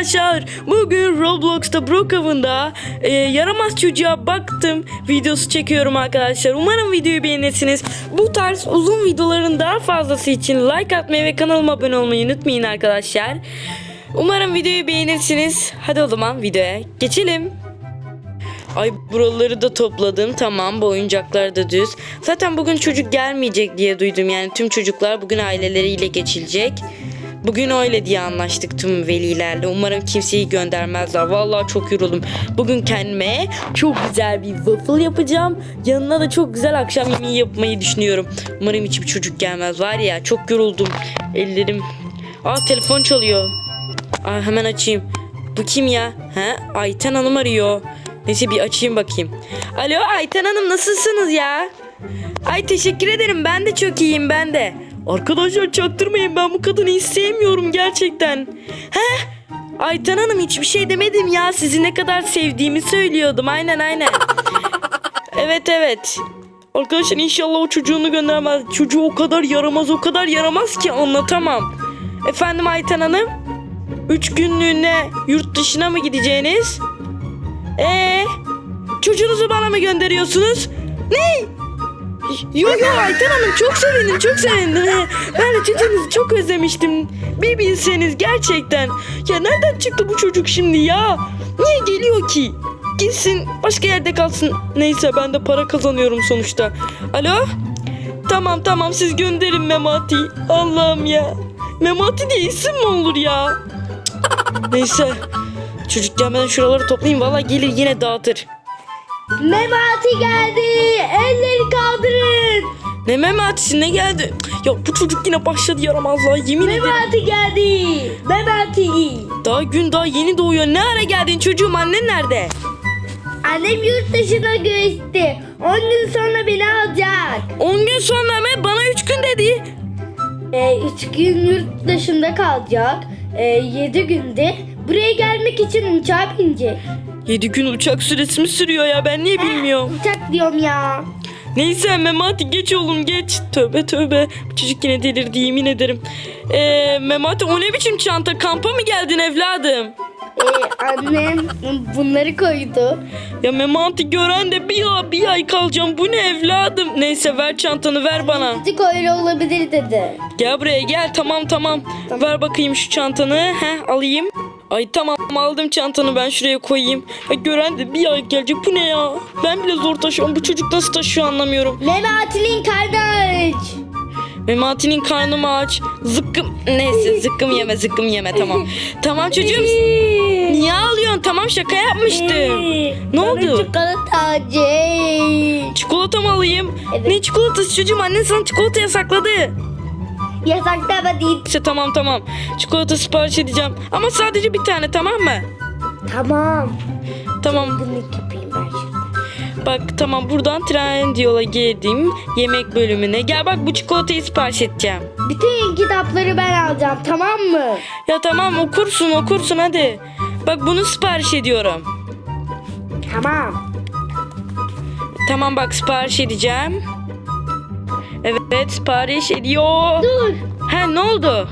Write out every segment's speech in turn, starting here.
arkadaşlar. Bugün Roblox'ta Brookhaven'da e, yaramaz çocuğa baktım videosu çekiyorum arkadaşlar. Umarım videoyu beğenirsiniz. Bu tarz uzun videoların daha fazlası için like atmayı ve kanalıma abone olmayı unutmayın arkadaşlar. Umarım videoyu beğenirsiniz. Hadi o zaman videoya geçelim. Ay buraları da topladım. Tamam bu oyuncaklar da düz. Zaten bugün çocuk gelmeyecek diye duydum. Yani tüm çocuklar bugün aileleriyle geçilecek. Bugün öyle diye anlaştık tüm velilerle. Umarım kimseyi göndermezler. Vallahi çok yoruldum. Bugün kendime çok güzel bir waffle yapacağım. Yanına da çok güzel akşam yemeği yapmayı düşünüyorum. Umarım hiçbir çocuk gelmez. Var ya çok yoruldum. Ellerim. Aa telefon çalıyor. Aa, hemen açayım. Bu kim ya? He? Ayten Hanım arıyor. Neyse bir açayım bakayım. Alo Ayten Hanım nasılsınız ya? Ay teşekkür ederim ben de çok iyiyim ben de. Arkadaşlar çaktırmayın ben bu kadını hiç sevmiyorum gerçekten. He? Ayten Hanım hiçbir şey demedim ya sizi ne kadar sevdiğimi söylüyordum aynen aynen. evet evet. Arkadaşlar inşallah o çocuğunu göndermez. Çocuğu o kadar yaramaz o kadar yaramaz ki anlatamam. Efendim Ayten Hanım? Üç günlüğüne yurt dışına mı gideceğiniz? Ee, çocuğunuzu bana mı gönderiyorsunuz? Ne? Yo yo Ayten Hanım çok sevindim çok sevindim. Ben de çocuğunuzu çok özlemiştim. Bir bilseniz gerçekten. Ya nereden çıktı bu çocuk şimdi ya? Niye geliyor ki? Gitsin başka yerde kalsın. Neyse ben de para kazanıyorum sonuçta. Alo? Tamam tamam siz gönderin Memati. Allah'ım ya. Memati diye isim mi olur ya? Neyse. Çocuk gelmeden şuraları toplayayım. Valla gelir yine dağıtır. Memati geldi. Elleri kaldırın. Ne Memati'si ne geldi? Ya bu çocuk yine başladı yaramazlığa yemin ederim. Memati geldi. Memati. Daha gün daha yeni doğuyor. Ne ara geldin çocuğum annen nerede? Annem yurt dışına göçtü. 10 gün sonra beni alacak. 10 gün sonra mı? Bana 3 gün dedi. 3 gün yurt dışında kalacak. 7 günde buraya gelmek için uçağa binecek. 7 gün uçak süresi mi sürüyor ya ben niye bilmiyorum. Uçak diyorum ya. Neyse Memati geç oğlum geç. Tövbe tövbe. Bu çocuk yine delirdi yemin ederim. Ee, Memati o ne biçim çanta? Kampa mı geldin evladım? Ee, annem bunları koydu. Ya Memati gören de bir ay, bir ay kalacağım. Bu ne evladım? Neyse ver çantanı ver bana. Azıcık öyle olabilir dedi. Gel buraya gel tamam tamam. Ver bakayım şu çantanı. He alayım. Ay tamam aldım çantanı ben şuraya koyayım. Ya gören de bir ay gelecek bu ne ya? Ben bile zor taşıyorum. Bu çocuk nasıl taşıyor anlamıyorum. Memati'nin karnı aç. Memati'nin karnı mı aç? Zıkkım. Neyse zıkkım yeme zıkkım yeme tamam. Tamam çocuğum. Niye ağlıyorsun? Tamam şaka yapmıştım. Ne oldu? Çikolata alacak. Çikolata mı alayım? Evet. Ne çikolatası çocuğum? Annen sana çikolata yasakladı. Yasaklı ama değil. İşte tamam tamam. Çikolata sipariş edeceğim. Ama sadece bir tane tamam mı? Tamam. Tamam. Günlük yapayım ben şimdi. Bak tamam buradan Trendyol'a girdim. Yemek bölümüne. Gel bak bu çikolatayı sipariş edeceğim. Bütün kitapları ben alacağım tamam mı? Ya tamam okursun okursun hadi. Bak bunu sipariş ediyorum. Tamam. Tamam bak sipariş edeceğim. Evet sipariş ediyor. Dur. Ha ne oldu?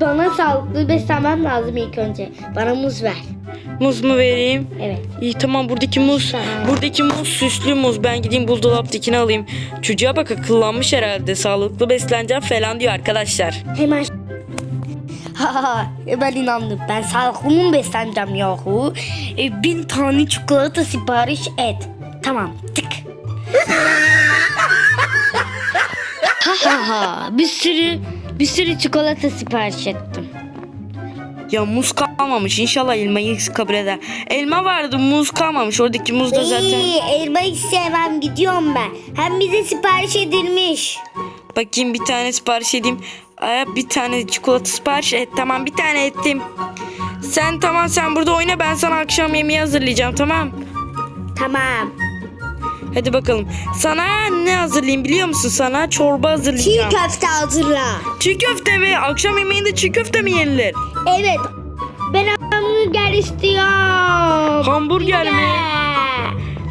Bana sağlıklı beslenmem lazım ilk önce. Bana muz ver. Muz mu vereyim? Evet. İyi tamam buradaki muz. Tamam. Buradaki muz süslü muz. Ben gideyim buzdolaptakini alayım. Çocuğa bak akıllanmış herhalde. Sağlıklı besleneceğim falan diyor arkadaşlar. Hemen Ha ben inandım. Ben sağlıklı mı besleneceğim yahu? E, bin tane çikolata sipariş et. Tamam tık. ha ha ha bir sürü bir sürü çikolata sipariş ettim. Ya muz kalmamış. İnşallah elmayı kabul eder. Elma vardı muz kalmamış. Oradaki muz da zaten. İyi, elma hiç sevmem gidiyorum ben. Hem bize sipariş edilmiş. Bakayım bir tane sipariş edeyim. Aa, bir tane çikolata sipariş et. Tamam bir tane ettim. Sen tamam sen burada oyna ben sana akşam yemeği hazırlayacağım tamam. Tamam. Hadi bakalım. Sana ne hazırlayayım biliyor musun? Sana çorba hazırlayacağım. köfte hazırla. Çiğ köfte mi? Akşam yemeğinde çiğ köfte mi yenilir? Evet. Ben hamburger istiyorum. Hamburger mi?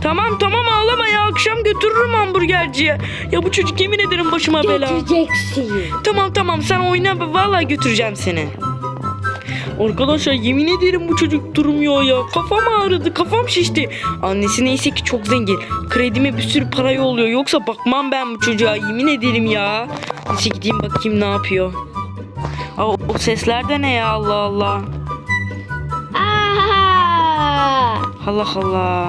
Tamam tamam ağlama ya. Akşam götürürüm hamburgerciye. Ya bu çocuk yemin ederim başıma bela. Götüreceksin. Tamam tamam sen oyna vallahi götüreceğim seni. Arkadaşlar yemin ederim bu çocuk durmuyor ya. Kafam ağrıdı, kafam şişti. Annesi neyse ki çok zengin. Kredime bir sürü para yolluyor. Yoksa bakmam ben bu çocuğa yemin ederim ya. Neyse gideyim bakayım ne yapıyor. Aa, o sesler de ne ya Allah Allah. Aa! Allah Allah.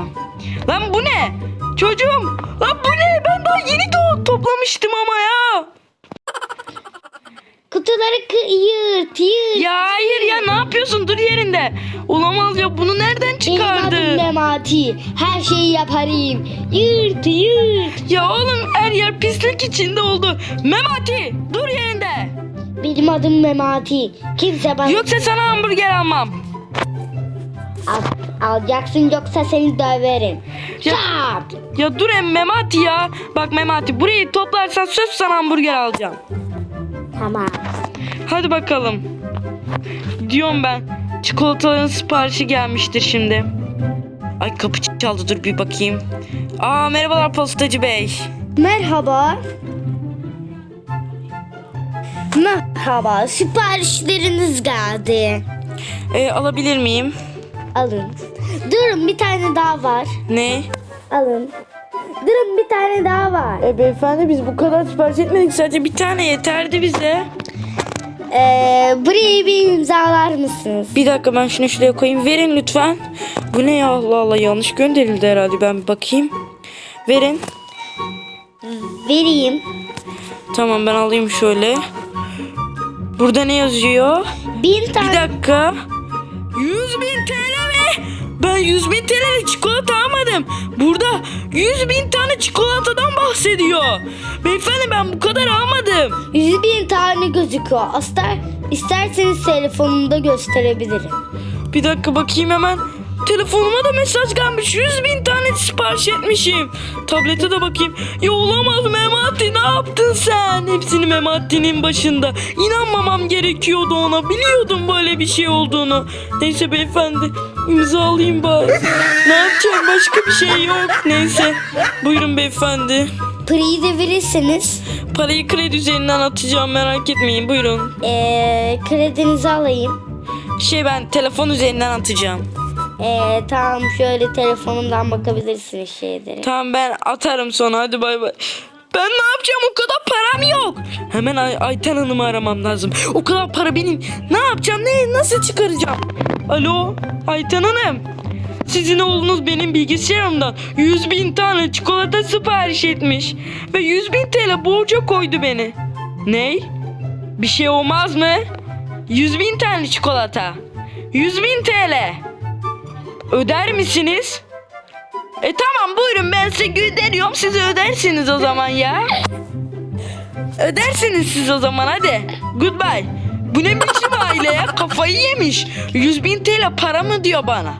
Lan bu ne? Çocuğum. Lan bu ne? Ben daha yeni doğ toplamıştım ama ya. Kutuları yırt yırt. Ya hayır ya ne yapıyorsun? Dur yerinde. Olamaz ya bunu nereden Benim adım çıkardı? Memati. Her şeyi yaparım. Yırt yırt. Ya oğlum her yer pislik içinde oldu. Memati dur yerinde. Benim adım Memati. Kimse bana Yoksa sana hamburger almam. Al, alacaksın yoksa seni döverim. Ya- Çat. Ya dur em Memati ya. Bak Memati burayı toplarsan söz sana hamburger alacağım. Tamam. Hadi bakalım. Diyorum ben. Çikolataların siparişi gelmiştir şimdi. Ay kapı çaldı dur bir bakayım. Aa merhabalar postacı bey. Merhaba. Merhaba. Siparişleriniz geldi. Ee, alabilir miyim? Alın. Durun bir tane daha var. Ne? Alın. Durun bir tane daha var. E beyefendi biz bu kadar sipariş etmedik sadece bir tane yeterdi bize. Ee, burayı bir imzalar mısınız? Bir dakika ben şunu şuraya koyayım. Verin lütfen. Bu ne ya Allah Allah yanlış gönderildi herhalde ben bir bakayım. Verin. Vereyim. Tamam ben alayım şöyle. Burada ne yazıyor? Bir Bir tane. dakika. 100 bin TL? Ben 100 bin TL'lik çikolata almadım. Burada 100 bin tane çikolatadan bahsediyor. Beyefendi ben bu kadar almadım. Yüz bin tane gözüküyor. Astar, isterseniz telefonumda gösterebilirim. Bir dakika bakayım hemen. Telefonuma da mesaj gelmiş. 100 bin tane sipariş etmişim. Tablete de bakayım. Ya olamaz Memati ne yaptın sen? Hepsini Memati'nin başında. İnanmamam gerekiyordu ona. Biliyordum böyle bir şey olduğunu. Neyse beyefendi imzalayayım bari. ne yapacağım başka bir şey yok. Neyse. Buyurun beyefendi. Parayı da verirseniz Parayı kredi üzerinden atacağım merak etmeyin. Buyurun. ee, kredinizi alayım. Şey ben telefon üzerinden atacağım. Ee, tamam şöyle telefonumdan bakabilirsiniz şeylere. Tamam ben atarım sonra hadi bay bay. Ben ne yapacağım o kadar param yok. Hemen Ay Ayten Hanım'ı aramam lazım. O kadar para benim. Ne yapacağım ne nasıl çıkaracağım? Alo Ayten Hanım. Sizin oğlunuz benim bilgisayarımdan 100 bin tane çikolata sipariş etmiş. Ve 100 bin TL borca koydu beni. Ney? Bir şey olmaz mı? 100 bin tane çikolata. 100 bin TL. Öder misiniz? E tamam buyurun ben size gönderiyorum siz ödersiniz o zaman ya. Ödersiniz siz o zaman hadi. Goodbye. Bu ne biçim aile ya kafayı yemiş. 100 bin TL para mı diyor bana.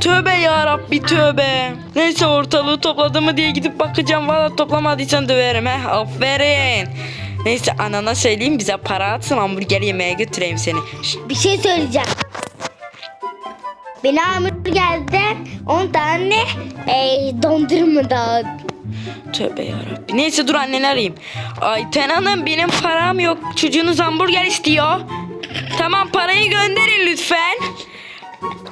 Tövbe ya Rabbi tövbe. Neyse ortalığı topladı mı diye gidip bakacağım. Valla toplamadıysan döverim he. Aferin. Neyse anana söyleyeyim bize para atsın hamburger yemeye götüreyim seni. Şşt, Bir şey söyleyeceğim. Beni hamburgerden 10 tane ee, dondurma dağıt. Tövbe yarabbi. Neyse dur anneni arayayım. Ayten Hanım benim param yok. Çocuğunuz hamburger istiyor. Tamam parayı gönderin lütfen.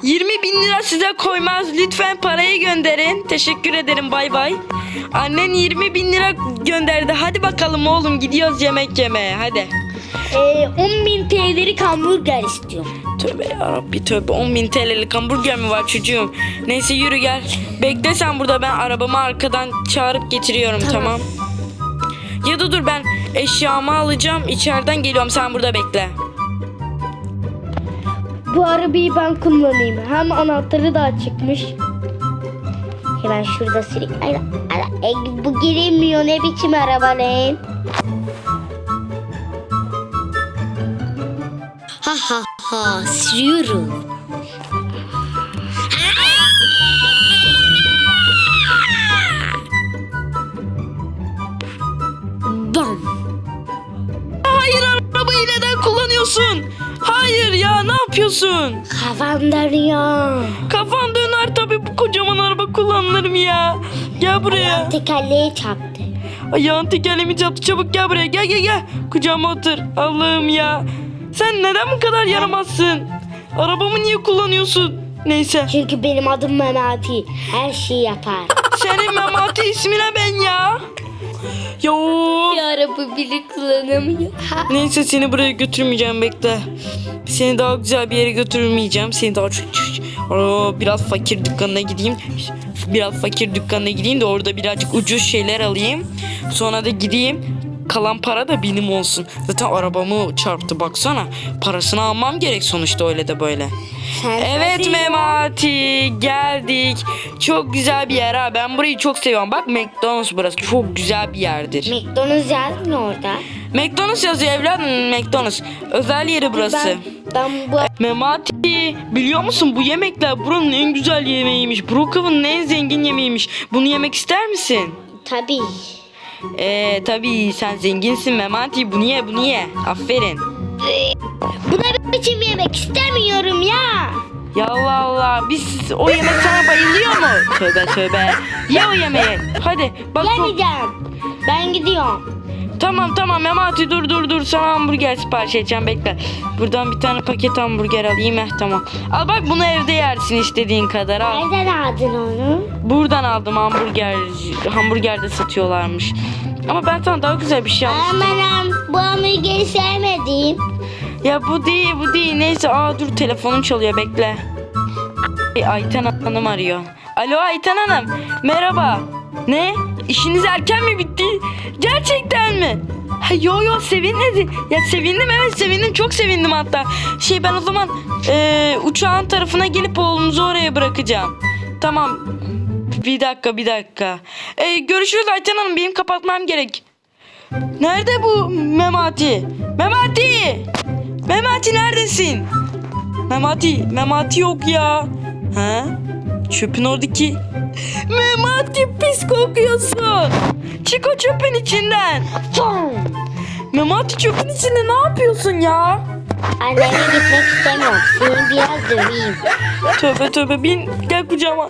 20 bin lira size koymaz. Lütfen parayı gönderin. Teşekkür ederim bay bay. Annen 20 bin lira gönderdi. Hadi bakalım oğlum gidiyoruz yemek yemeye. Hadi. Ee, 10 bin TL'lik hamburger istiyorum. Tövbe yarabbi tövbe 10 bin TL'lik hamburger mi var çocuğum? Neyse yürü gel. Bekle sen burada ben arabamı arkadan çağırıp getiriyorum tamam. Tamam. Ya da dur ben eşyamı alacağım içeriden geliyorum sen burada bekle. Bu arabayı ben kullanayım. Hem anahtarı da çıkmış. Hemen şurada sileyim. Ay, ay, ay, bu girilmiyor ne biçim araba lan? Ha ha ha sürüyorum. Bam. Hayır arabayı neden kullanıyorsun? Hayır ya ne yapıyorsun? Kafam dönüyor. Kafan döner tabii bu kocaman araba kullanılır mı ya? Gel buraya. Tekerleği çarptı. Ayağın tekerleğimi çarptı çabuk gel buraya gel gel gel. Kucağıma otur. Allah'ım ya. Sen neden bu kadar yaramazsın? Arabamı niye kullanıyorsun? Neyse. Çünkü benim adım Memati. Her şeyi yapar. Senin Memati ismine ben ya. Ya. Bir araba bile kullanamıyor. Neyse seni buraya götürmeyeceğim bekle. Seni daha güzel bir yere götürmeyeceğim. Seni daha çok Aa, biraz fakir dükkanına gideyim. Biraz fakir dükkanına gideyim de orada birazcık ucuz şeyler alayım. Sonra da gideyim. Kalan para da benim olsun. Zaten arabamı çarptı baksana. Parasını almam gerek sonuçta öyle de böyle. Sen Evet. Memati geldik. Çok güzel bir yer ha. Ben burayı çok seviyorum. Bak McDonald's burası çok güzel bir yerdir. McDonald's yazmıyor orada. McDonald's yazıyor evladım McDonald's. Özel yeri burası. Ben, ben bu Memati biliyor musun bu yemekler buranın en güzel yemeğiymiş. Brookhaven'ın en zengin yemeğiymiş. Bunu yemek ister misin? tabii. Ee tabii sen zenginsin Memati bunu ye bunu ye. Aferin. Bu da biçim yemek istemiyorum ya. Ya Allah Allah biz o yemek sana bayılıyor mu? Tövbe tövbe. Ye o yemeği. Hadi bak Yemeyeceğim. Ben gidiyorum. Tamam tamam Memati dur dur dur sana hamburger sipariş edeceğim bekle. Buradan bir tane paket hamburger alayım eh tamam. Al bak bunu evde yersin istediğin kadar al. Nereden aldın onu? Buradan aldım hamburger. Hamburger de satıyorlarmış. Ama ben sana daha güzel bir şey almıştım. Amanam bu hamburgeri sevmedim. Ya bu değil bu değil. Neyse aa dur telefonum çalıyor bekle. Ay, Ayten Hanım arıyor. Alo Ayten Hanım. Merhaba. Ne? İşiniz erken mi bitti? Gerçekten mi? Ha, yo yo sevinmedi. Ya sevindim evet sevindim çok sevindim hatta. Şey ben o zaman e, uçağın tarafına gelip oğlunuzu oraya bırakacağım. Tamam. Bir dakika bir dakika. E, görüşürüz Ayten Hanım benim kapatmam gerek. Nerede bu Memati? Memati! Memati neredesin? Memati, Memati yok ya. Ha? Çöpün oradaki... Memati pis kokuyorsun. Çık o çöpün içinden. Memati çöpün içinde ne yapıyorsun ya? Anneme gitmek istemiyorum. Seni biraz döveyim. Tövbe tövbe bin gel kucağıma.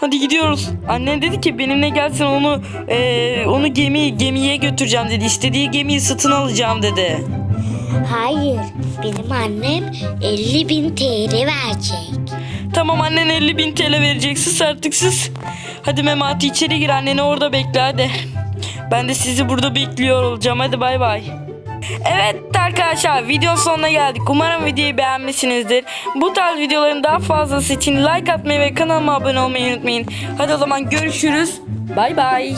Hadi gidiyoruz. Annen dedi ki benimle gelsin onu eee, onu gemi gemiye götüreceğim dedi. İstediği gemiyi satın alacağım dedi. Hayır. Benim annem 50 bin TL verecek. Tamam annen 50 bin TL verecek sus artık sus. Hadi Memati içeri gir anneni orada bekle hadi. Ben de sizi burada bekliyor olacağım hadi bay bay. Evet arkadaşlar video sonuna geldik. Umarım videoyu beğenmişsinizdir. Bu tarz videoların daha fazlası için like atmayı ve kanalıma abone olmayı unutmayın. Hadi o zaman görüşürüz. Bay bay.